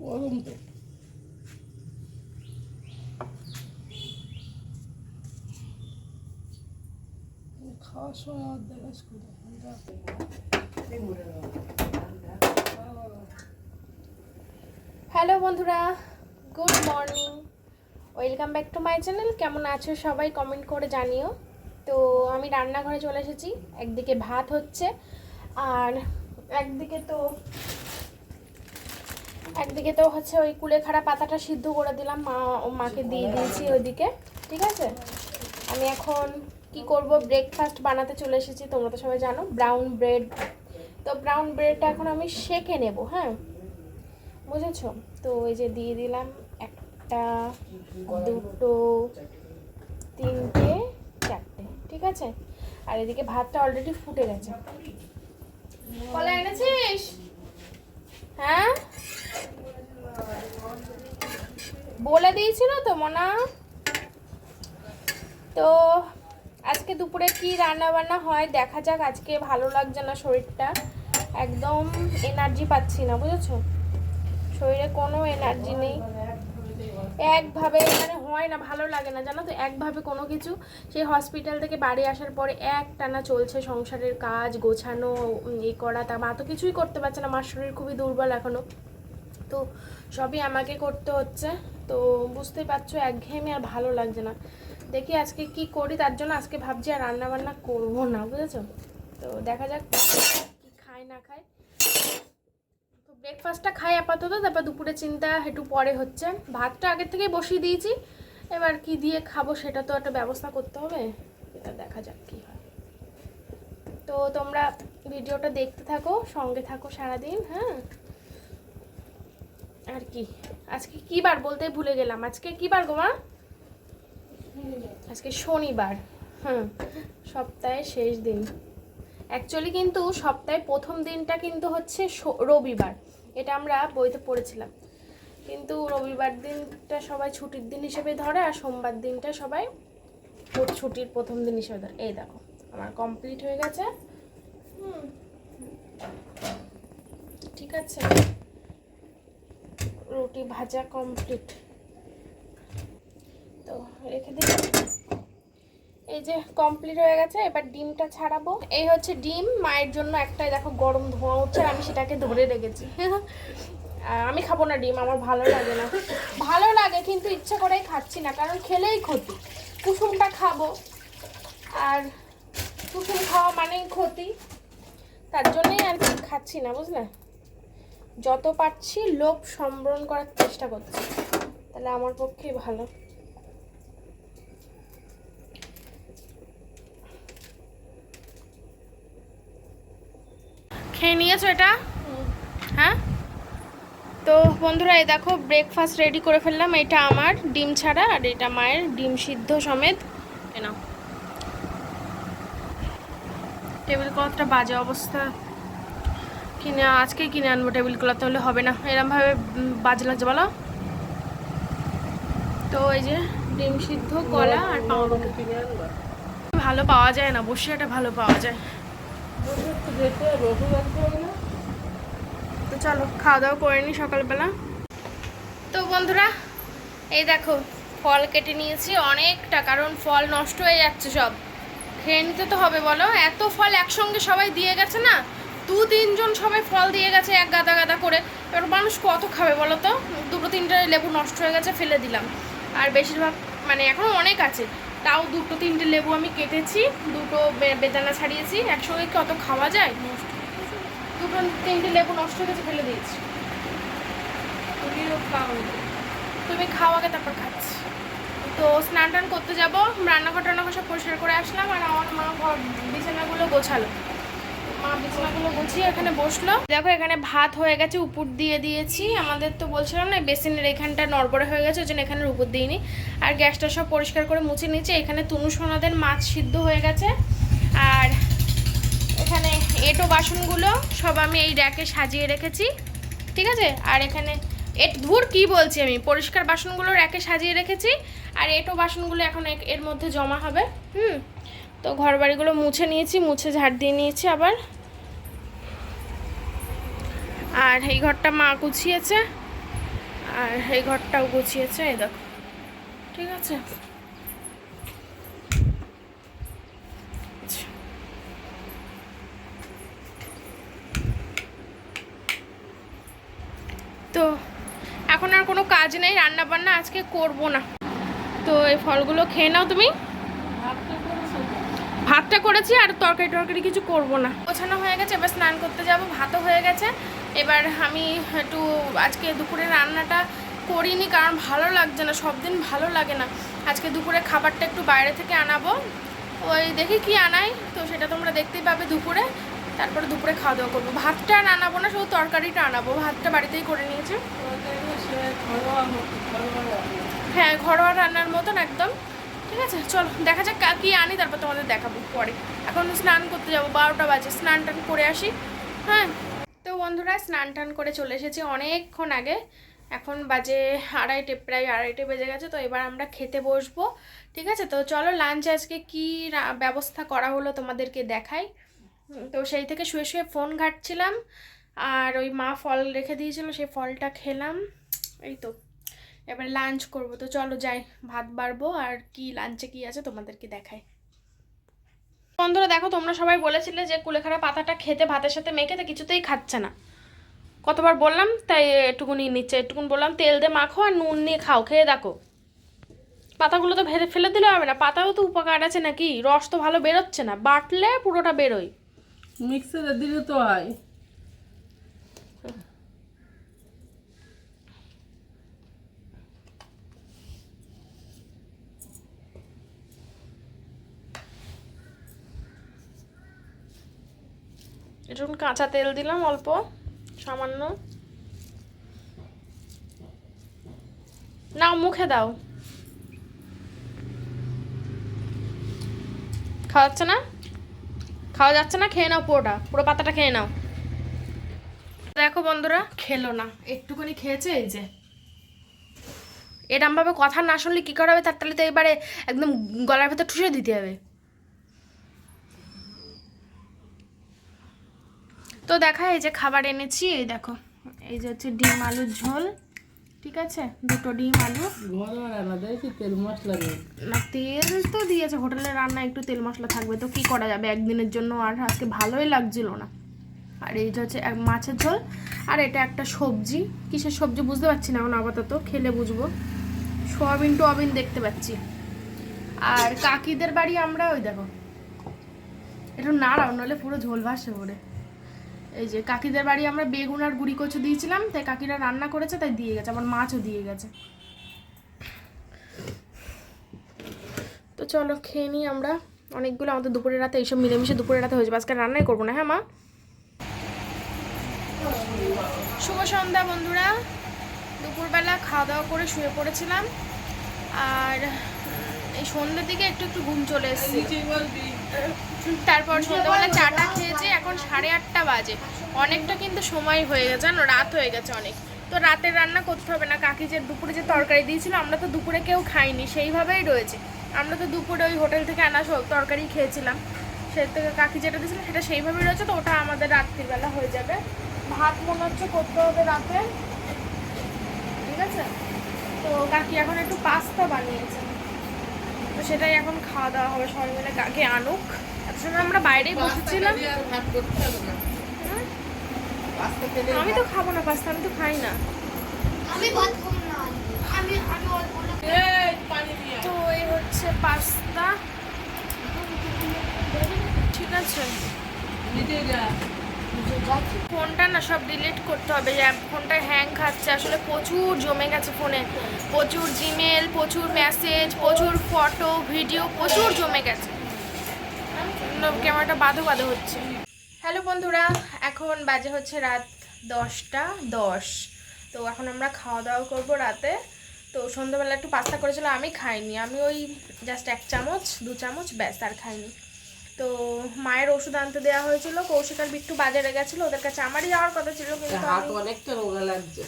গরম তো। দেখাস হ্যালো বন্ধুরা, good morning. Welcome back to my channel. কেমন আছো সবাই কমেন্ট করে জানিও। তো আমি রান্নাঘরে চলে এসেছি। একদিকে ভাত হচ্ছে আর একদিকে তো একদিকে তো হচ্ছে ওই কুলেখাড়া পাতাটা সিদ্ধ করে দিলাম, মা ও মাকে দিয়ে দিয়েছি ওইদিকে, ঠিক আছে? আমি এখন কি করব? ব্রেকফাস্ট বানাতে চলে এসেছি, তোমরা তো সবাই জানো ব্রাউন ব্রেড তো ব্রাউন ব্রেডটা এখন আমি সেকে নেব হ্যাঁ? বুঝেছ? তো এই যে দিয়ে দিলাম একটা, দুটো, তিনটে, চারটে, ঠিক আছে? আর এদিকে ভাতটা অলরেডি ফুটে গেছে। কলা এনেছিস? হ্যাঁ? বলে দিয়েছিল তো, মনা। তো আজকে দুপুরে কি রান্না বান্না হয় দেখা যাক, আজকে ভালো লাগছে না শরীরটা। একদম এনার্জি পাচ্ছি না, বুঝেছ? শরীরে কোনো এনার্জি নেই। একভাবে মানে হয় না, ভালো লাগে না, জানো তো? একভাবে কোনো কিছু, সেই হসপিটাল থেকে বাড়ি আসার পরে এক টানা চলছে সংসারের কাজ, গোছানো এই করা, তা মা তো কিছুই করতে পারছে না, মার শরীর খুবই দুর্বল এখনও তো সবই আমাকে করতে হচ্ছে, তো বুঝতেই পারছ, একঘেয়েমি আর ভালো লাগছে না। দেখি আজকে কি করি, তার জন্য আজকে ভাবছি আর রান্না বান্না করব না, বুঝেছ? তো দেখা যাক কি খায়, না তো ব্রেকফাস্টটা খাই আপাতত, তারপর দুপুরে চিন্তা, একটু পরে হচ্ছে। ভাতটা আগের থেকেই বসিয়ে দিয়েছি। এবার কি দিয়ে খাব সেটা তো একটা ব্যবস্থা করতে হবে। এটা দেখা যাক কি হয়। তো তোমরা ভিডিওটা দেখতে থাকো, সঙ্গে থাকো সারাদিন হ্যাঁ? আর কি? আজকে কি বার বলতে ভুলে গেলাম। আজকে কি বার গো মা? আজকে শনিবার। হুম, সপ্তাহের শেষ দিন। অ্যাকচুয়ালি কিন্তু সপ্তাহে প্রথম দিনটা কিন্তু হচ্ছে রবিবার। এটা আমরা বইতে পড়েছিলাম। কিন্তু রবিবার দিনটা সবাই ছুটির দিন হিসেবে ধরে আর সোমবার দিনটা সবাই ছুটির প্রথম দিন হিসেবে ধরে। এই দেখো, আমার কমপ্লিট হয়ে গেছে। ঠিক আছে। রুটি ভাজা কমপ্লিট তো রেখে দিই এই যে কমপ্লিট হয়ে গেছে, এবার ডিমটা ছাড়াবো। এই হচ্ছে ডিম, মায়ের জন্য একটাই দেখো গরম ধোঁয়া আর আমি সেটাকে ধরে রেখেছি। আমি খাব না ডিম, আমার ভালো লাগে না। ভালো লাগে, কিন্তু ইচ্ছা করেই খাচ্ছি না, কারণ খেলেই ক্ষতি। কুসুমটা খাব, আর কুসুম খাওয়া মানেই ক্ষতি। তার জন্যই আর কি খাচ্ছি না, বুঝলে? যত পারছি লোভ সম্বরণ করার চেষ্টা করছি। তাহলে আমার পক্ষেই ভালো খেয়ে নিয়েছো এটা? হ্যাঁ? তো বন্ধুরা, এই দেখো ব্রেকফাস্ট রেডি করে ফেললাম। এটা আমার ডিম ছাড়া, আর এটা মায়ের ডিম সিদ্ধ সমেত। নাও। টেবিল ক্লথটা বাজে অবস্থা। কিনে, আজকে কিনে আনব টেবিল ক্লথ তাহলে হবে না। এরমভাবে বাজে লাগছে, বলো। তো এই যে, ডিম সিদ্ধ, কলা আর পাউরুটি কিনে ভালো পাওয়া যায় না, বসে এটা ভালো পাওয়া যায়। তো চলো, খাওয়া দাওয়া করে নিই সকালবেলা। তো বন্ধুরা, এই দেখো, ফল কেটে নিয়েছি অনেকটা, কারণ ফল নষ্ট হয়ে যাচ্ছে সব। খেয়ে নিতে তো হবে, বলো। এত ফল একসঙ্গে সবাই দিয়ে গেছে না? দু তিনজন সবাই ফল দিয়ে গেছে এক গাদা গাদা করে। এবার মানুষ কত খাবে, বলো তো? দুটো তিনটে লেবু নষ্ট হয়ে গেছে, ফেলে দিলাম। আর বেশিরভাগ মানে এখনও অনেক আছে। তাও দুটো তিনটে লেবু আমি কেটেছি, দুটো বেদানা ছাড়িয়েছি, একসঙ্গে কি খাওয়া যায়? দুটো তিনটে লেবু নষ্ট হয়ে গেছে, ফেলে দিয়েছি। তুমি খাওয়াকে তারপর খাচ্ছি। তো স্নান টান করতে যাব রান্নাঘর টান্নাঘর সব পরিষ্কার করে আসলাম, আর আমার মা ঘর, বিছানাগুলো গোছালো। মা বিছানাগুলো গুছিয়ে এখানে বসল। দেখো, এখানে ভাত হয়ে গেছে, উপর দিয়ে দিয়েছি। আমাদের তো বলছিলাম না বেসিনের এখানটা হয়ে গেছে, ওই জন্য উপর দিইনি। আর গ্যাসটা সব পরিষ্কার করে মুছে এখানে তুনু সোনাদের মাছ সিদ্ধ হয়ে গেছে। আর এখানে এটো বাসনগুলো সব আমি এই র্যাকে সাজিয়ে রেখেছি, ঠিক আছে? আর এখানে এট, ধুর কি বলছি আমি? পরিষ্কার বাসনগুলো র্যাকে সাজিয়ে রেখেছি। আর এটো বাসনগুলো এখন এর মধ্যে জমা হবে। হুম? তো ঘর বাড়িগুলো মুছে নিয়েছি, মুছে ঝাড় দিয়ে নিয়েছি আবার আর এই ঘরটা মা গুছিয়েছে, আর এই ঘরটাও গুছিয়েছে, এই দেখো ঠিক আছে। তো এখন আর কোনো কাজ নেই রান্না বান্না আজকে করব না তো এই ফলগুলো খেয়ে নাও তুমি? ভাতটা করেছি আর তরকারি টরকারি কিছু করব না। গোছানো হয়ে গেছে এবার স্নান করতে যাব ভাতও হয়ে গেছে। এবার আমি একটু আজকে দুপুরে রান্নাটা করিনি কারণ ভালো লাগছে না সব দিন ভালো লাগে না। আজকে দুপুরে খাবারটা একটু বাইরে থেকে আনাবো। ওই দেখি কি আনাই তো সেটা তোমরা দেখতেই পাবে দুপুরে। তারপরে দুপুরে খাওয়া দাওয়া করব। ভাতটা আর আনাবো না শুধু তরকারিটা আনাবো। ভাতটা বাড়িতেই করে নিয়েছি। হ্যাঁ ঘরোয়া রান্নার মতন একদম। ঠিক আছে, চলো, দেখা যাক কা- আনি, তারপর তোমাদের দেখাবো পরে। এখন স্নান করতে যাব, বারোটা বাজে, স্নান টান করে আসি। হ্যাঁ তো বন্ধুরা, স্নান টান করে চলে এসেছি অনেকক্ষণ আগে। এখন বাজে আড়াইটে, প্রায় আড়াইটে বেজে গেছে, তো এবার আমরা খেতে বসবো। ঠিক আছে, তো চলো লাঞ্চ আজকে কি ব্যবস্থা করা হলো তোমাদেরকে দেখাই। তো সেই থেকে শুয়ে শুয়ে ফোন ঘাটছিলাম, আর ওই মা ফল রেখে দিয়েছিল সেই ফলটা খেলাম। এই তো। এবার লাঞ্চ করব। তো চলো যাই, ভাত বাড়বো আর কি লাঞ্চে কি আছে তোমাদেরকে দেখাই। বন্ধুরা, দেখো তোমরা সবাই বলেছিলে যে কুলেখাড়া পাতাটা খেতে ভাতের সাথে মেখে তো কিছুতেই খাচ্ছে না। কতবার বললাম, তাই এটুকুনি নিচ্ছে একটুকুন বললাম, তেল দিয়ে মাখো আর নুন নিয়ে খাও, খেয়ে দেখো। পাতাগুলো তো ভেজে ফেলে দিলে হবে না, পাতাও তো উপকার আছে নাকি? রস তো ভালো বেরোচ্ছে না, বাটলে পুরোটা বেরোয়। মিক্সারে দিলে তো হয়। একটু কাঁচা তেল দিলাম অল্প, সামান্য। নাও, মুখে দাও। খাওয়া যাচ্ছে না? খাওয়া যাচ্ছে না? খেয়ে নাও পুরোটা। পুরো পাতাটা খেয়ে নাও। দেখো বন্ধুরা, খেলো না। একটুখানি খেয়েছে এই যে। এরমভাবে কথা না শুনলে কী করা হবে? তার তাহলে তো এবারে একদম গলার ভেতর ঠুসে দিতে হবে। তো দেখা, এই যে খাবার এনেছি, এই দেখো, এই যে হচ্ছে ডিম আলুর ঝোল, ঠিক আছে? দুটো ডিম আলু। তেল মশলা না, তেল তো দিয়েছে হোটেলের রান্না একটু তেল মশলা থাকবে, তো কি করা যাবে? একদিনের জন্য আর আজকে ভালোই লাগছিল না। আর এই যে হচ্ছে মাছের ঝোল, আর এটা একটা সবজি। কিসের সবজি বুঝতে পারছি না এখন আপাতত, খেলে বুঝব। সোয়াবিন টোয়াবিন দেখতে পাচ্ছি। আর কাকিদের বাড়ি আমরা ওই দেখো। একটু নাড়াও নাহলে পুরো ঝোল ভাসে পড়ে। এই যে কাকিদের বাড়ি আমরা বেগুন আর গুড়ি কচু দিয়েছিলাম, তাই কাকিরা রান্না করেছে, তাই দিয়ে গেছে আমার মাছও দিয়ে গেছে। তো চলো খেয়ে নিই আমরা। অনেকগুলো আমাদের দুপুরের রাতে এইসব মিলেমিশে দুপুরের রাতে হয়ে যাবে। আজকে রান্নাই করব না হ্যাঁ মা? শুভ সন্ধ্যা বন্ধুরা। দুপুরবেলা খাওয়া দাওয়া করে শুয়ে পড়েছিলাম। আর এই সন্ধ্যের দিকে একটু একটু ঘুম চলে এসেছে। তারপর সন্ধ্যাবেলা চাটা খেয়েছি এখন সাড়ে আটটা বাজে। অনেকটা কিন্তু সময় হয়ে গেছে জানো? রাত হয়ে গেছে অনেক। তো রাতের রান্না করতে হবে না কাকি যে দুপুরে যে তরকারি দিয়েছিল আমরা তো দুপুরে কেউ খাইনি সেইভাবেই রয়েছে। আমরা তো দুপুরে ওই হোটেল থেকে আনা সব তরকারি খেয়েছিলাম। সে থেকে কাকি যেটা দিয়েছিল সেটা সেইভাবেই রয়েছে। তো ওটা আমাদের রাত্রিবেলা হয়ে যাবে। ভাত মনে হচ্ছে করতে হবে রাতে। ঠিক আছে? তো কাকি এখন একটু পাস্তা বানিয়েছে। তো সেটাই এখন খাওয়া দাওয়া হবে সবাই মিলে কাকে আনুক। এত সময় আমরা বাইরেই বসেছিলাম। আমি তো খাব না পাস্তা আমি তো খাই না। আমি ভাত খাব না আমি আমি অল্প না এই পানি দিয়ে তো এই হচ্ছে পাস্তা। ঠিক আছে। নিচে যা। ফোনটা না সব ডিলিট করতে হবে ফোনটা হ্যাং খাচ্ছে। আসলে প্রচুর জমে গেছে ফোনে। প্রচুর জিমেল প্রচুর মেসেজ প্রচুর ফটো ভিডিও প্রচুর জমে গেছে। ক্যামেরাটা বাধো বাধো হচ্ছে। হ্যালো বন্ধুরা, এখন বাজে হচ্ছে রাত দশটা দশ। তো এখন আমরা খাওয়া দাওয়া করব রাতে। তো সন্ধ্যাবেলা একটু পাস্তা করেছিল আমি খাইনি। আমি ওই জাস্ট এক চামচ, দু চামচ ব্যাস, আর খাইনি। তো মায়ের ওষুধ আনতে দেওয়া হয়েছিল কৌশিক আর বিট্টু বাজারে গেছিল ওদের কাছে আমারই যাওয়ার কথা ছিল কিন্তু হাত অনেকটা রোগা লাগছে।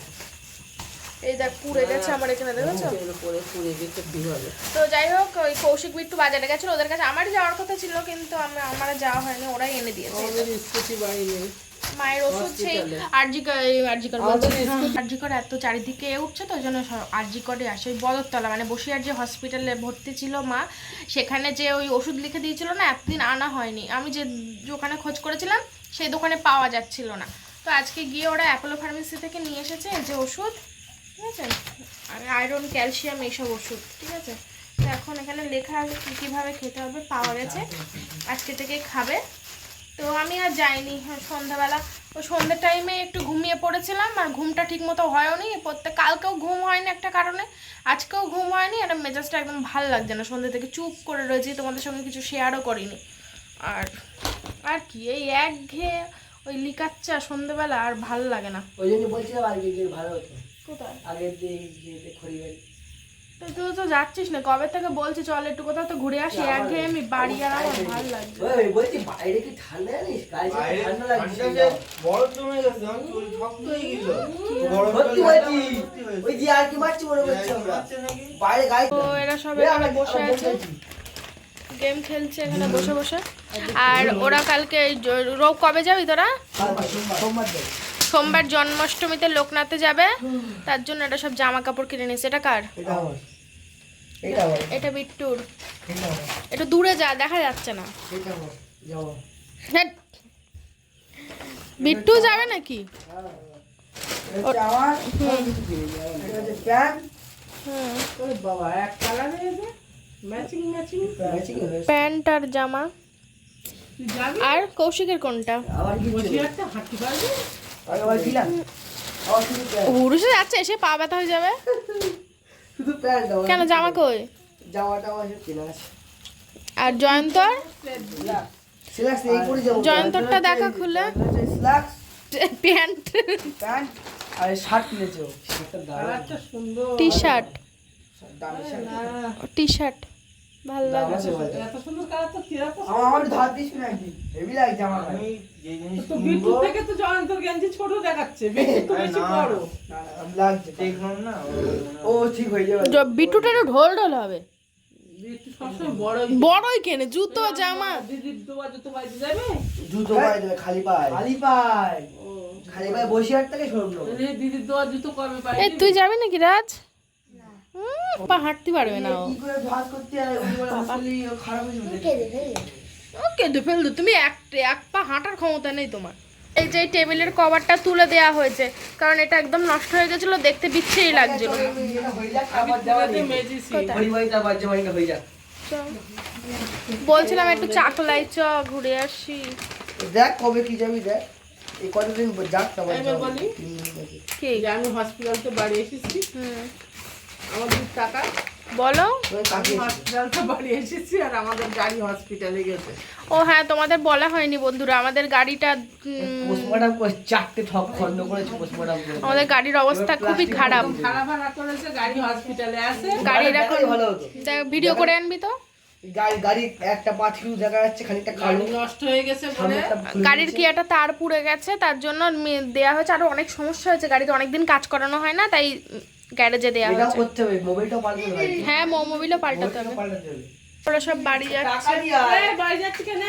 এই দেখ পুড়ে গেছে আমার এখানে দেখেছ? উপরে পুড়ে গেছে বিভাবে তো যাই হোক ওই কৌশিক বিট্টু বাজারে গেছিল ওদের কাছে আমারই যাওয়ার কথা ছিল কিন্তু আমি আমার যাওয়া হয়নি ওরাই এনে দিয়েছে। আমাদের স্কুটি বাড়ি নেই। মায়ের ওষুধ সেই। আরজিকর আরজিকর আরজিকর এত চারিদিকে উঠছে তো ওই জন্য আরজিকরে আসে। ওই বদরতলা মানে বসিয়ার যে হসপিটালে ভর্তি ছিল মা সেখানে যে ওই ওষুধ লিখে দিয়েছিল না এতদিন আনা হয়নি। আমি যে দোকানে খোঁজ করেছিলাম সেই দোকানে পাওয়া যাচ্ছিল না। তো আজকে গিয়ে ওরা অ্যাপোলো ফার্মেসি থেকে নিয়ে এসেছে এই যে ওষুধ ঠিক আছে? আর আয়রন ক্যালসিয়াম এইসব ওষুধ ঠিক আছে? তো এখন এখানে লেখা আছে কীভাবে খেতে হবে পাওয়া গেছে। আজকে থেকে খাবে। তো আমি আর যাইনি হ্যাঁ, সন্ধ্যাবেলা। ওই সন্ধ্যের টাইমে একটু ঘুমিয়ে পড়েছিলাম আর ঘুমটা ঠিক মতো হয়ওনি প্রত্যেক কালকেও ঘুম হয়নি একটা কারণে আজকেও ঘুম হয়নি আর মেজাজটা একদম ভালো লাগছে না। সন্ধ্যে থেকে চুপ করে রয়েছি তোমাদের সঙ্গে কিছু শেয়ারও করিনি। আর আর কি এই এক ঘেয়ে ওই লিকাচ্চা সন্ধ্যেবেলা আর ভালো লাগে না। ওই জন্য বলছিলাম গিয়ে ভালো হতো। কোথায়? আগের যে তো তুই তো যাচ্ছিস না। কবে থেকে বলছি চল একটু কোথাও তো ঘুরে আসি। এক আমি বাড়ি আর আমার ভালো লাগছে। ওই বলছি বাইরে কি ঠান্ডা জানিস? ঠান্ডা লাগছে। জমে গেছে, চুল শক্ত হয়ে সত্যি বলছি? ওই যে আর কি মারছি মনে করছি আমরা। বাইরে গাড়ি তো এরা সব এখানে বসে আছে। গেম খেলছে এখানে বসে বসে। আর ওরা কালকে এই জ- কবে যাবি তোরা? সোমবার। সোমবার। জন্মাষ্টমীতে লোকনাথে যাবে। তার জন্য এটা সব জামা কাপড় কিনে নিয়েছে। এটা কার? এটা বিট্টুর। এটা একটু দূরে যা দেখা যাচ্ছে না। বিট্টু যাবে নাকি? প্যান্ট হুম। ওরে বাবা এক কালারে এসে ম্যাচিং ম্যাচিং। ম্যাচিং হয়েছে প্যান্ট আর জামা। আর কৌশিকের কোনটা? হুরুসে যাচ্ছে এসে পা ব্যথা হয়ে যাবে। শুধু প্যান্ট কেন জামা কই? জামাটা আমার সব কেনা আছে। আর জয়ন্তর? সিলাক্স এই পরে যাব জয়ন্তরটা দেখা খুলে। সিলাক্স। প্যান্ট। প্যান্ট আর শার্ট কিনেছে শার্টটা সুন্দর। T shirt. টি শার্ট ভালো লাগে এত সুন্দর কালার তো কীরকম আমার আমার ধার দিস নাকি? হেভি লাগছে আমার আমি যে জিনিস তো বিদ্যুৎ থেকে তো জয়ন্তর গেঞ্জি ছোট দেখাচ্ছে। বিদ্যুৎ তো বেশি বড়। না, না, লাগছে। দেখলাম না ও ঠিক হয়ে যাবে। বিটুটা একটু ঢোল ঢোল হবে। বড়ই কেনে জুতো জামা। জুতো বাজে যাবে? জুতো পায়ে। খালি পায়ে। খালি পায়ে ও খালি পায়ে বসে আর থেকে এই দিদির জুতো কবে পাই এই তুই যাবি নাকি রাজ? পা হাঁটতে পারবে না ও। কেঁদে ফেলতো তুমি এক এক পা হাঁটার ক্ষমতা নেই তোমার। এই যে এই টেবিলের কভারটা তুলে দেওয়া হয়েছে কারণ এটা একদম নষ্ট হয়ে গেছিল দেখতে বিচ্ছিরি লাগছিল। বলছিলাম একটু চাকলাই চ ঘুরে আসি। দেখ কবে কি যাবি দেখ। এই কতদিন যাক আমি। কি? আমি হসপিটালতে বাড়ি এসেছি। হুম। আমার দু টাকা। বলো। তোর কাকে আমি হসপিটালতে বাড়ি এসেছি আর আমাদের গাড়ি হসপিটালে গেছে। ও হ্যাঁ তোমাদের বলা হয়নি বন্ধুরা আমাদের গাড়িটা পোস্টমর্টম করে চারটে ঠক খন্ড করেছে পোস্টমর্টম করে। আমাদের গাড়ির অবস্থা খুবই খারাপ। ভাড়া ভাড়া করেছে গাড়ি হসপিটালে আসে গাড়ির এখন ভালো ভিডিও করে আনবি তো। গাড়ি গাড়ি একটা পাঁচিল দেখা যাচ্ছে খানিকটা কালো। নষ্ট হয়ে গেছে বলে। গাড়ির কি একটা তার পুড়ে গেছে তার জন্য দেয়া হয়েছে আরও অনেক সমস্যা হয়েছে গাড়িতে অনেকদিন কাজ করানো হয় না তাই গ্যারেজে দেয়া এটাও হয়েছে। করতে হবে মোবাইলটাও পাল্টে হবে। হ্যাঁ মোবিলও পাল্টাতে হবে। পাল্টাতে হবে। ওরা সব বাড়ি টাকা যাচ্ছে বাড়ি যাচ্ছি কেন?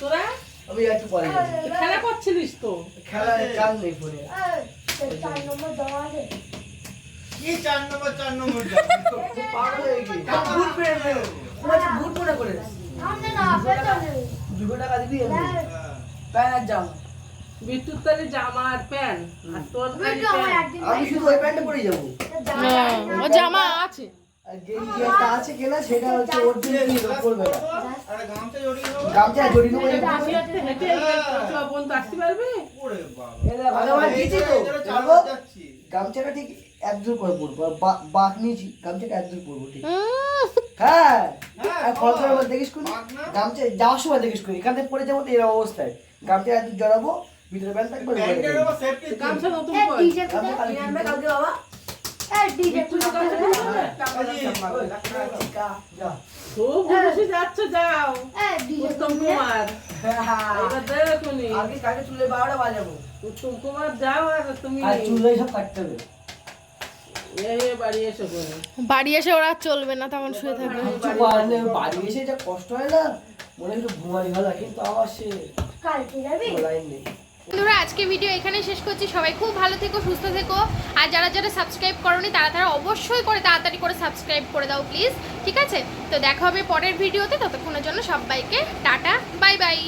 তোরা? আমি একটু পরে। যাব। খেলা করছিলিস তো? চাল নেই ফোনে। কি চার নম্বর চার নম্বর? পাগল হয়ে গেছি। পরে নে। ও বলছে বুট মনে করে দুশো টাকা দিবি এমনি প্যান্ট আর জামা। জামা আর প্যান্ট আর তোর আমি শুধু ওই প্যান্টে যাব। ও জামা আছে। আছে কেনা সেটা হচ্ছে ওর জন্য না। গামছা জড়িয়ে। গামছা আসতে পারবে। গামছাটা ঠিক এক করে পরবো। বাঁক নিয়েছি গামছাটা এক দূর পরবো ঠিক। হ্যাঁ। হ্যাঁ, দেখিস গামছা যাওয়ার সময় দেখিস করি এখান থেকে পরে যাব তো এরকম অবস্থায়। গামছা এক দূর জড়াবো। ভিতরে থাকবে গামছা নতুন এই ডিজে গামছা কালকে বাবা। বিদ্যুৎ গামছা কিনবে না? যা। ও বসে যাচ্ছ যাও। এই ডিজে এবার দেখুনি আগে কালকে চুলে বাজাবো। উত্তম কুমার যাও আর তুমি। আর চুলে সব কাটতে হবে। বাড়ি এসো কোনো বাড়ি এসে ওরা আর চলবে না তখন শুয়ে থাকবে। বাড়ি বাড়ি এসে যা কষ্ট হয় না মনে হয় একটু ঘুমাই ভালো কিন্তু আবার সে কালকে যাবি? লাইন নেই। বন্ধুরা, আজকে ভিডিও এখানে শেষ করছি। সবাই খুব ভালো থেকো, সুস্থ থেকো। আর যারা যারা সাবস্ক্রাইব করনি, তারা তারা অবশ্যই করে তাড়াতাড়ি করে সাবস্ক্রাইব করে দাও প্লিজ ঠিক আছে? তো দেখা হবে পরের ভিডিওতে ততক্ষণের জন্য সবাইকে টাটা বাই বাই